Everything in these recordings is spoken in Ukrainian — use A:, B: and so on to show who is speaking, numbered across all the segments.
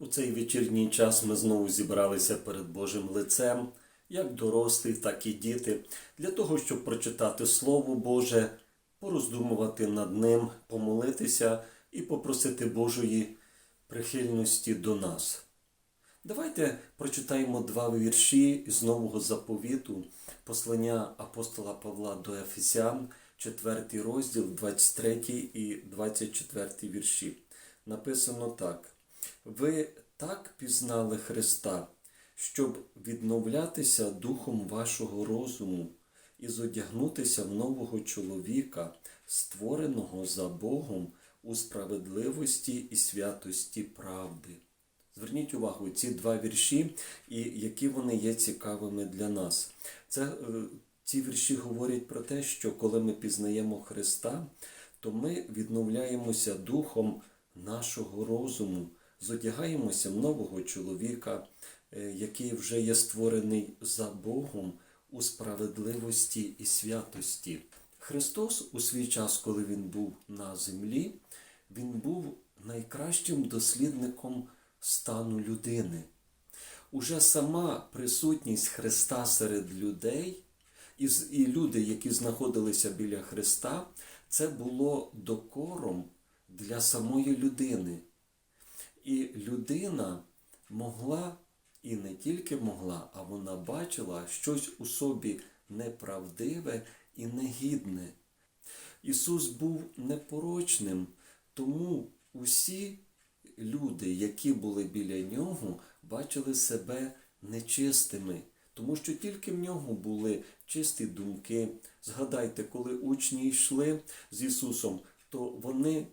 A: У цей вечірній час ми знову зібралися перед Божим лицем, як дорослі, так і діти, для того, щоб прочитати Слово Боже, пороздумувати над ним, помолитися і попросити Божої прихильності до нас. Давайте прочитаємо два вірші з Нового заповіту, послання апостола Павла до Ефесян, 4 розділ, 23 і 24 вірші. Написано так. Ви так пізнали Христа, щоб відновлятися духом вашого розуму і зодягнутися в нового чоловіка, створеного за Богом у справедливості і святості правди. Зверніть увагу, ці два вірші, і які вони є цікавими для нас. Це, е, ці вірші говорять про те, що коли ми пізнаємо Христа, то ми відновляємося духом нашого розуму, зодягаємося в нового чоловіка, е, який вже є створений за Богом у справедливості і святості. Христос у свій час, коли Він був на землі, Він був найкращим дослідником стану людини. Уже сама присутність Христа серед людей і люди, які знаходилися біля Христа, це було докором для самої людини. І людина могла, і не тільки могла, а вона бачила щось у собі неправдиве і негідне. Ісус був непорочним, тому усі люди, які були біля нього, бачили себе нечистими, тому що тільки в нього були чисті думки. Згадайте, коли учні йшли з Ісусом, то вони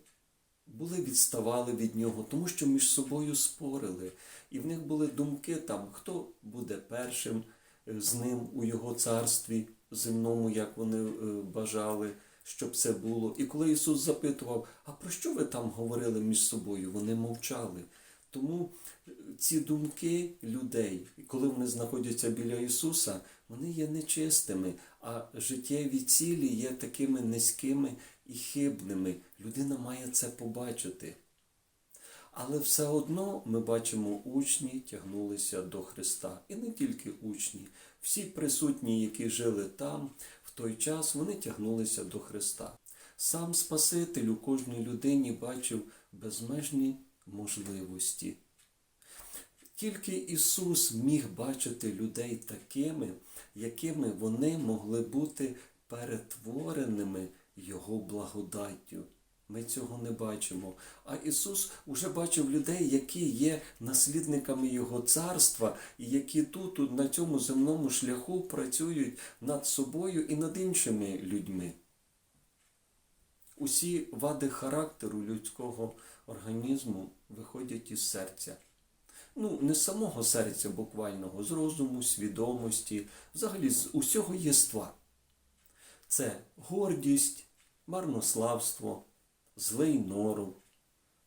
A: були відставали від нього, тому що між собою спорили. І в них були думки там, хто буде першим е, з ним у його царстві земному, як вони е, бажали, щоб це було. І коли Ісус запитував, а про що ви там говорили між собою? Вони мовчали. Тому е, ці думки людей, коли вони знаходяться біля Ісуса, вони є нечистими, а життєві цілі є такими низькими і хибними. Людина має це побачити. Але все одно ми бачимо, учні тягнулися до Христа. І не тільки учні, всі присутні, які жили там, в той час, вони тягнулися до Христа. Сам Спаситель у кожній людині бачив безмежні можливості. Тільки Ісус міг бачити людей такими, якими вони могли бути перетвореними Його благодаттю. Ми цього не бачимо. А Ісус уже бачив людей, які є наслідниками Його царства, і які тут, на цьому земному шляху, працюють над собою і над іншими людьми. Усі вади характеру людського організму виходять із серця. Ну, не з самого серця буквального, з розуму, свідомості, взагалі з усього єства. Це гордість, марнославство, злий норов,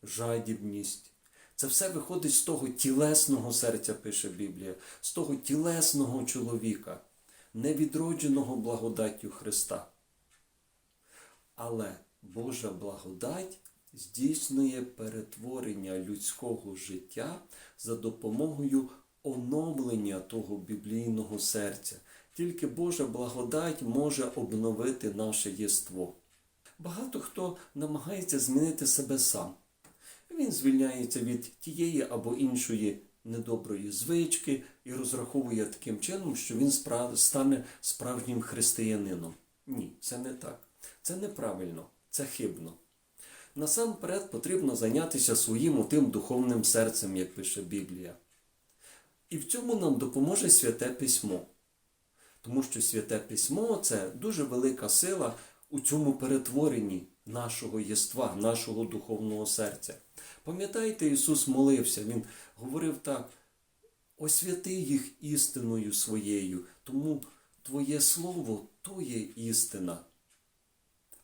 A: жадібність. Це все виходить з того тілесного серця, пише Біблія, з того тілесного чоловіка, невідродженого благодаттю Христа. Але Божа благодать здійснює перетворення людського життя за допомогою оновлення того біблійного серця. Тільки Божа благодать може обновити наше єство. Багато хто намагається змінити себе сам. Він звільняється від тієї або іншої недоброї звички і розраховує таким чином, що він стане справжнім християнином. Ні, це не так. Це неправильно, це хибно. Насамперед потрібно зайнятися своїм тим духовним серцем, як пише Біблія. І в цьому нам допоможе святе письмо. Тому що святе письмо це дуже велика сила у цьому перетворенні нашого єства, нашого духовного серця. Пам'ятаєте, Ісус молився, Він говорив так: освяти їх істиною своєю, тому Твоє Слово то є істина.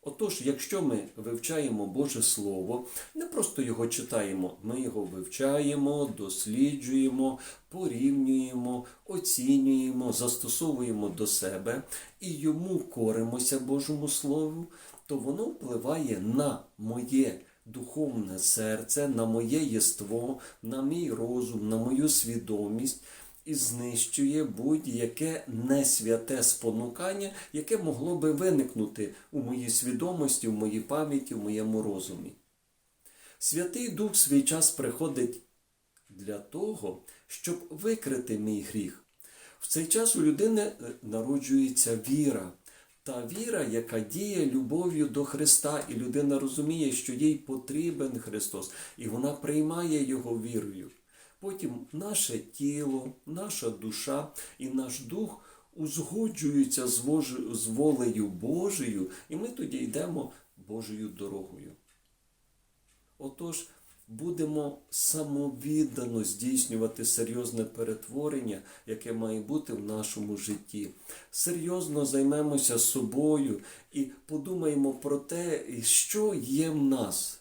A: Отож, якщо ми вивчаємо Боже Слово, не просто його читаємо, ми його вивчаємо, досліджуємо, порівнюємо, оцінюємо, застосовуємо до себе і йому коримося Божому Слову, то воно впливає на моє духовне серце, на моє єство, на мій розум, на мою свідомість і знищує будь-яке несвяте спонукання, яке могло би виникнути у моїй свідомості, в моїй пам'яті, в моєму розумі. Святий Дух свій час приходить для того, щоб викрити мій гріх. В цей час у людини е, народжується віра. Та віра, яка діє любов'ю до Христа, і людина розуміє, що їй потрібен Христос, і вона приймає Його вірою. Потім наше тіло, наша душа і наш дух узгоджуються з, волею Божою, і ми тоді йдемо Божою дорогою. Отож, будемо самовіддано здійснювати серйозне перетворення, яке має бути в нашому житті. Серйозно займемося собою і подумаємо про те, що є в нас.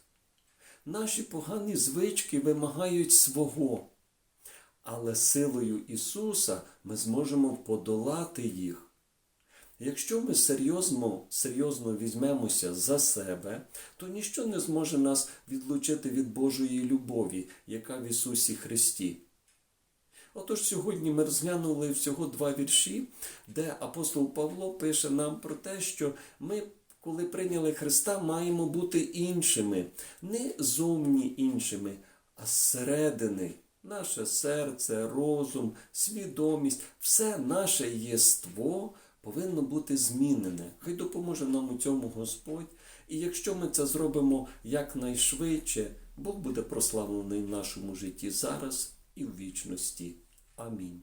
A: Наші погані звички вимагають свого, але силою Ісуса ми зможемо подолати їх. Якщо ми серйозно, серйозно візьмемося за себе, то ніщо не зможе нас відлучити від Божої любові, яка в Ісусі Христі. Отож сьогодні ми розглянули всього два вірші, де апостол Павло пише нам про те, що ми, коли прийняли Христа, маємо бути іншими, не зовні іншими, а зсередини. Наше серце, розум, свідомість, все наше єство повинно бути змінене. Хай допоможе нам у цьому Господь. І якщо ми це зробимо якнайшвидше, Бог буде прославлений в нашому житті зараз і в вічності. Амінь.